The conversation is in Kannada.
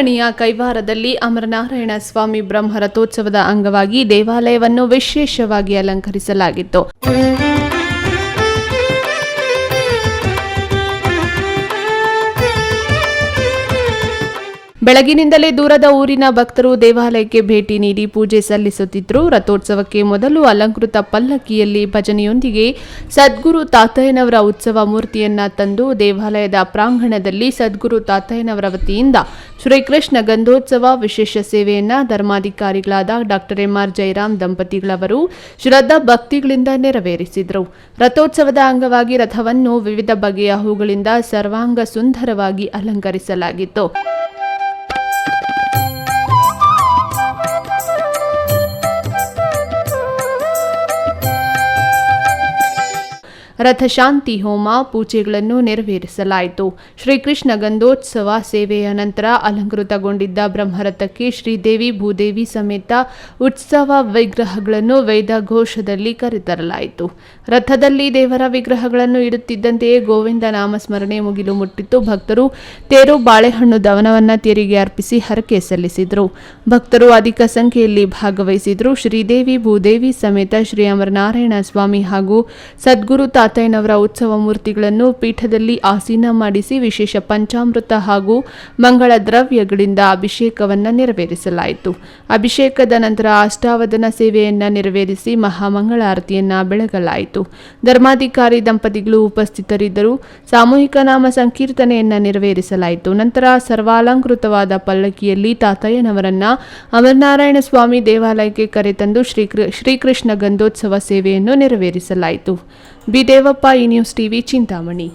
ಚಿಂತಾಮಣಿಯ ಕೈವಾರದಲ್ಲಿ ಅಮರನಾರಾಯಣ ಸ್ವಾಮಿ ಬ್ರಹ್ಮ ರಥೋತ್ಸವದ ಅಂಗವಾಗಿ ದೇವಾಲಯವನ್ನು ವಿಶೇಷವಾಗಿ ಅಲಂಕರಿಸಲಾಗಿತ್ತು. ಬೆಳಗಿನಿಂದಲೇ ದೂರದ ಊರಿನ ಭಕ್ತರು ದೇವಾಲಯಕ್ಕೆ ಭೇಟಿ ನೀಡಿ ಪೂಜೆ ಸಲ್ಲಿಸುತ್ತಿದ್ದರು. ರಥೋತ್ಸವಕ್ಕೆ ಮೊದಲು ಅಲಂಕೃತ ಪಲ್ಲಕ್ಕಿಯಲ್ಲಿ ಭಜನೆಯೊಂದಿಗೆ ಸದ್ಗುರು ತಾತಯ್ಯನವರ ಉತ್ಸವ ಮೂರ್ತಿಯನ್ನ ತಂದು ದೇವಾಲಯದ ಪ್ರಾಂಗಣದಲ್ಲಿ ಸದ್ಗುರು ತಾತಯ್ಯನವರ ವತಿಯಿಂದ ಶ್ರೀಕೃಷ್ಣ ಗಂಧೋತ್ಸವ ವಿಶೇಷ ಸೇವೆಯನ್ನ ಧರ್ಮಾಧಿಕಾರಿಗಳಾದ ಡಾಕ್ಟರ್ ಎಂಆರ್ ಜಯರಾಮ್ ದಂಪತಿಗಳವರು ಶ್ರದ್ಧಾ ಭಕ್ತಿಗಳಿಂದ ನೆರವೇರಿಸಿದರು. ರಥೋತ್ಸವದ ಅಂಗವಾಗಿ ರಥವನ್ನು ವಿವಿಧ ಬಗೆಯ ಹೂಗಳಿಂದ ಸರ್ವಾಂಗ ಸುಂದರವಾಗಿ ಅಲಂಕರಿಸಲಾಗಿತ್ತು. ರಥಶಾಂತಿ ಹೋಮ ಪೂಜೆಗಳನ್ನು ನೆರವೇರಿಸಲಾಯಿತು. ಶ್ರೀಕೃಷ್ಣ ಗಂಧೋತ್ಸವ ಸೇವೆಯ ನಂತರ ಅಲಂಕೃತಗೊಂಡಿದ್ದ ಬ್ರಹ್ಮರಥಕ್ಕೆ ಶ್ರೀದೇವಿ ಭೂದೇವಿ ಸಮೇತ ಉತ್ಸವ ವಿಗ್ರಹಗಳನ್ನು ವೇದ ಘೋಷದಲ್ಲಿ ಕರೆತರಲಾಯಿತು. ರಥದಲ್ಲಿ ದೇವರ ವಿಗ್ರಹಗಳನ್ನು ಇಡುತ್ತಿದ್ದಂತೆಯೇ ಗೋವಿಂದ ನಾಮಸ್ಮರಣೆ ಮುಗಿಲು ಮುಟ್ಟಿತ್ತು ಭಕ್ತರು ತೇರು ಬಾಳೆಹಣ್ಣು ದವನವನ್ನು ತೆರಿಗೆ ಅರ್ಪಿಸಿ ಹರಕೆ ಸಲ್ಲಿಸಿದರು. ಭಕ್ತರು ಅಧಿಕ ಸಂಖ್ಯೆಯಲ್ಲಿ ಭಾಗವಹಿಸಿದರು. ಶ್ರೀದೇವಿ ಭೂದೇವಿ ಸಮೇತ ಶ್ರೀ ಅಮರನಾರಾಯಣ ಸ್ವಾಮಿ ಹಾಗೂ ಸದ್ಗುರು ತಾತಯ್ಯನವರ ಉತ್ಸವ ಮೂರ್ತಿಗಳನ್ನು ಪೀಠದಲ್ಲಿ ಆಸೀನ ಮಾಡಿಸಿ ವಿಶೇಷ ಪಂಚಾಮೃತ ಹಾಗೂ ಮಂಗಳ ದ್ರವ್ಯಗಳಿಂದ ಅಭಿಷೇಕವನ್ನು ನೆರವೇರಿಸಲಾಯಿತು. ಅಭಿಷೇಕದ ನಂತರ ಅಷ್ಟಾವಧನ ಸೇವೆಯನ್ನು ನೆರವೇರಿಸಿ ಮಹಾಮಂಗಳಾರತಿಯನ್ನು ಬೆಳಗಲಾಯಿತು. ಧರ್ಮಾಧಿಕಾರಿ ದಂಪತಿಗಳು ಉಪಸ್ಥಿತರಿದ್ದರು ಸಾಮೂಹಿಕ ನಾಮ ಸಂಕೀರ್ತನೆಯನ್ನು ನೆರವೇರಿಸಲಾಯಿತು. ನಂತರ ಸರ್ವಾಲಂಕೃತವಾದ ಪಲ್ಲಕ್ಕಿಯಲ್ಲಿ ತಾತಯ್ಯನವರನ್ನ ಅಮರನಾರಾಯಣ ಸ್ವಾಮಿ ದೇವಾಲಯಕ್ಕೆ ಕರೆತಂದು ಶ್ರೀಕೃ, ಶ್ರೀಕೃಷ್ಣ ಗಂಧೋತ್ಸವ ಸೇವೆಯನ್ನು ನೆರವೇರಿಸಲಾಯಿತು. ಬಿ ದೇವಪ್ಪ ಈ ನ್ಯೂಸ್ ಟಿವಿ ಚಿಂತಾಮಣಿ